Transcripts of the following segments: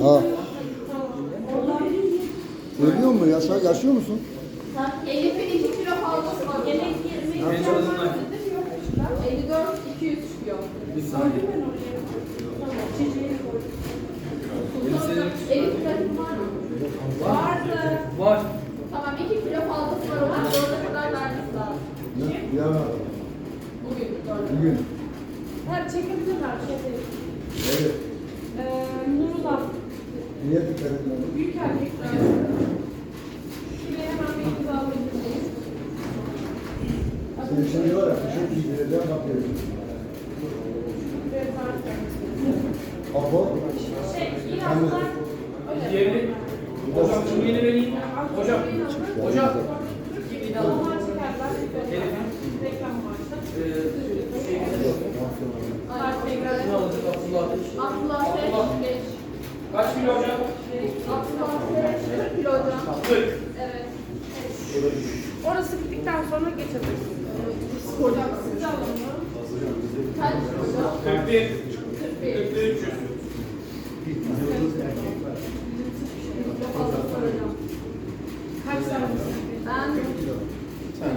Ha. Ölüyor mu? Yaşa, yaşıyor musun? Elif'in 2 kilo fazlası var. Yemek yerine 54 200 çıkıyor. Elif tarafı var mı? Vardı. Var. Tamam 2 kilo fazlası var. Ona 4'e kadar vermesi lazım. Ya Bugün 4'e. bugün. Ha çekebilirler şey değil. Evet. Ee, Nurullah, Niye dikkat etmedin? büyük erkek. Şimdi var ya, çok iyi gireceğim bak dedim. Apo, Şey, iyi haftalar. Diğerini. Hocam kimliğini vereyim. Hocam. Hocam. Onlar çekerler. Reklam amaçlı. Ee, şey, Artık tekrar. ne alacak Abdullah? Abdullah Seç 5. Kaç kilo hocam? Abdullah Seç 40 kilo hocam. 40. Evet. Orası bittikten sonra geçebiliriz. Hocam Siz alın onu. kaç hocam? 41. 41. 41 300. Fazlası var hocam. Kaç tane?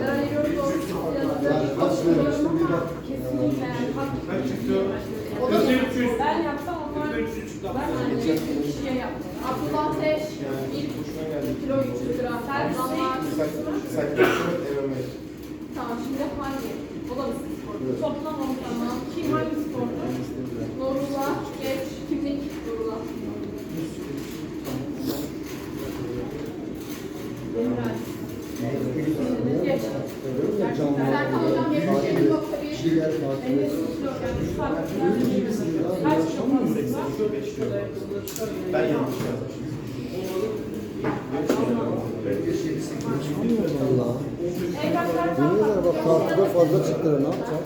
Ben veriyorum doğrusu yanında katılıyorum ama kesinlikle Kaç çıktı? O da 41 300. Ben yapsam onlar 41 300 çıktı. ben hani bir kişiye yaptım. Abdullah Teş 1 kilo 300 gram. Damlar. Tamam şimdi hangi? O da mı spor? Toplam on tamam. Kim hangi sporda? Nurullah geç. Kimlik Nurullah. Demirel. Geç. Serkan hocam 77 nokta bir. et. kilo yani üç saatler Kaç kilo fazlası var? Allah. Evlatlar Ederim bak tartıda fazla çıktı. Ne yapacağım?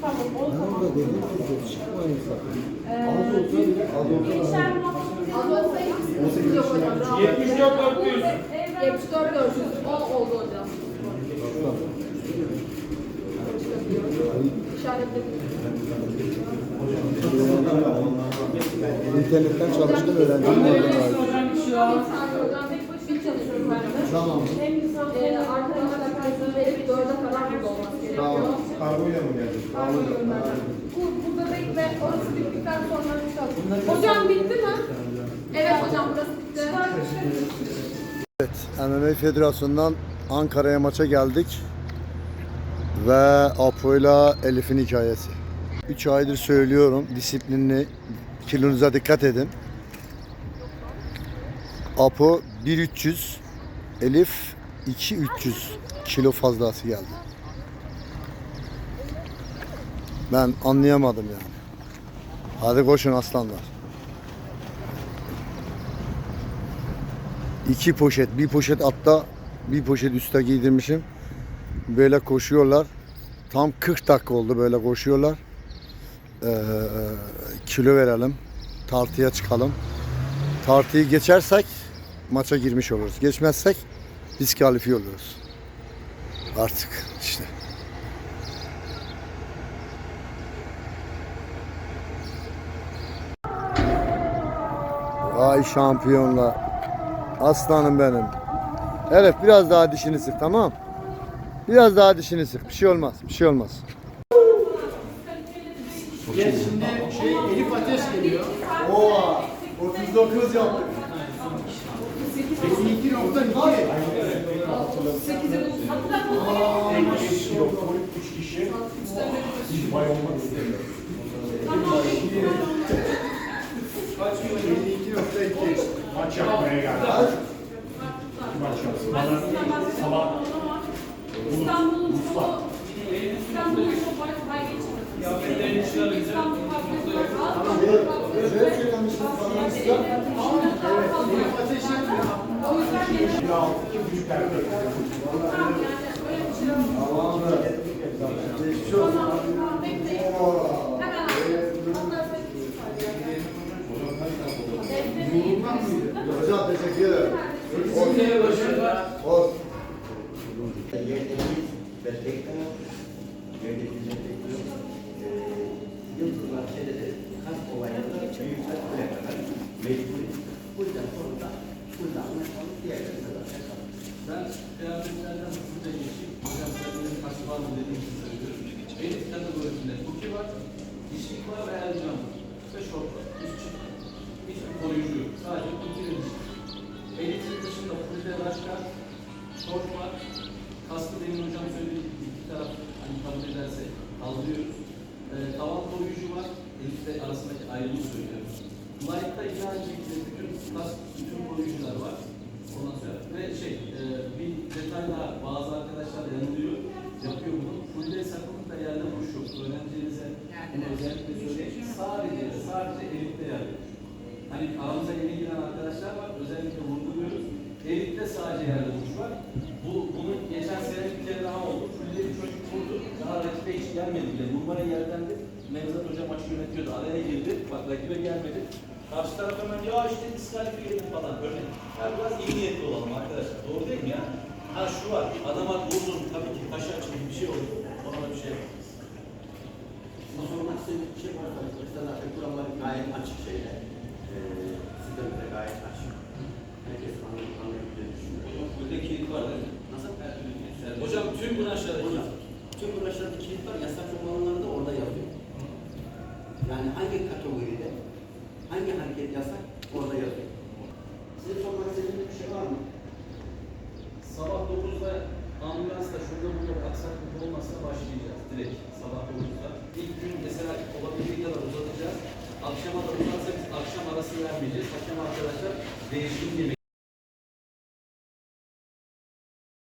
Tamam o Ben zaman. de dedim ki çıkmayın sakın. Ee, Az olsa, İlçer Az olsa 78 yok hocam. Bravo. 74 400. 74 400. O oldu hocam. İnternetten çalıştım öğrendim. oradan aldım. Hocam bir şey Bir daha. saniye hocam. Bir çalışıyorum ben de. Tamam. hem insan Ee, arkadaşlar kaydını verip 4'e kadar burada olması gerekiyor. Tamam. Kargoyla mı geldi? Kargo gönderdim. Bu, burada bekle. Orası bittikten sonra çıkalım. Hocam bitti mi? Evet hocam burası bitti. Evet, MMA Federasyonu'ndan Ankara'ya maça geldik. Ve Apo'yla Elif'in hikayesi. 3 aydır söylüyorum, disiplinli, kilonuza dikkat edin. Apo 1300, Elif 2300 kilo fazlası geldi. Ben anlayamadım yani. Hadi koşun aslanlar. İki poşet, bir poşet altta, bir poşet üstte giydirmişim. Böyle koşuyorlar. Tam 40 dakika oldu böyle koşuyorlar. Ee, kilo verelim. Tartıya çıkalım. Tartıyı geçersek maça girmiş oluruz. Geçmezsek diskalifiye oluruz. Artık işte. Ay şampiyonlar. Aslanım benim. Evet biraz daha dişini sık tamam. Biraz daha dişini sık. Bir şey olmaz. Bir şey olmaz. Geç şimdi şey Elif Ateş geliyor. Oha! 39 yaptık. 52 nokta 2. Üç kişi. Hiç bay olmak istemiyor. Kaç kilo? 52.2 maç yapmaya geldi. Maç yapsın. Bana sabah İstanbul'un çoğu İstanbul'un çoğu bay bay geçmedi. Kıyafetlerin içine alacağım. İstanbul halkı gelmiştim sanırım Evet. O teşekkür ederim. Ortaya başarılar. Olsun. Yönetimiz ve tekrar yönetimiz ve tekrar yıldılar şeyleri kas olaylarında büyükler kadar mecbur. Bu yüzden sonra da burada anlaşmalı diğerlerine de anlaşmalı. Ben kıyafetlerden hızlıca geçeyim. Hocam sen benim kaç var mı dediğim için söylüyorum. Benim kategorisinde kuki var, dişlik var ve eldiven var. Ve şort var. Üst çift. Hiçbir koruyucu yok. Sadece kuki ve dişlik. Elektrik dışında full başka, şort var. Kaskı demin hocam söylediği gibi iki taraf hani kabul ederse kaldırıyoruz. Ee, tavan koruyucu var. Elifle arasındaki ayrımı söylüyorum. Yine aynı şekilde bütün kask, bütün koruyucular var. Ondan sonra ve şey e, bir detay daha bazı arkadaşlar yanılıyor. Yapıyor bunu. Fullde sakınlıkla yerde vuruş yok. Öğrencilerinize bunu özellikle söyleyeyim. Sadece sadece elitte vuruş. Hani aramıza yeni giren arkadaşlar var. Özellikle vurguluyoruz. Elitte sadece yerde vuruş var. Bu bunun geçen sene bir kere daha oldu. Fullde bir çocuk vurdu. Daha rakibe hiç gelmedi bile. Vurmaya yerdendi. Nevzat Hoca maçı yönetiyordu. Araya girdi. Bak rakibe gelmedi. Karşı taraf hemen ya işte diskalifiye edin falan. Böyle yani biraz iyi niyetli olalım arkadaşlar. Doğru değil mi ya? Ha şu var. Adama vurdun tabii ki taşı açıldı bir şey oldu. Ona bir şey yapmaz. Ama sormak istediğim bir şey var. Mesela kurallar gayet açık şeyler. Ee, sistemde de gayet açık. Herkes anlayıp anlayabildiğini düşünüyorum. Burada kilit var değil mi? Nasıl? Hocam tüm branşlarda Var. tüm branşlarda kilit var, yasak olmaları da orada yazıyor. Yani hangi kategoride, hangi hareket yasak orada yazıyor. Size sormak istediğiniz bir şey var mı? Sabah 9'da ambulansla şurada burada aksaklık olmazsa başlayacağız direkt sabah 9'da. İlk gün mesela olabildiği kadar uzatacağız. Akşama da uzatsa biz akşam arası vermeyeceğiz. Akşam arkadaşlar değişim yemeği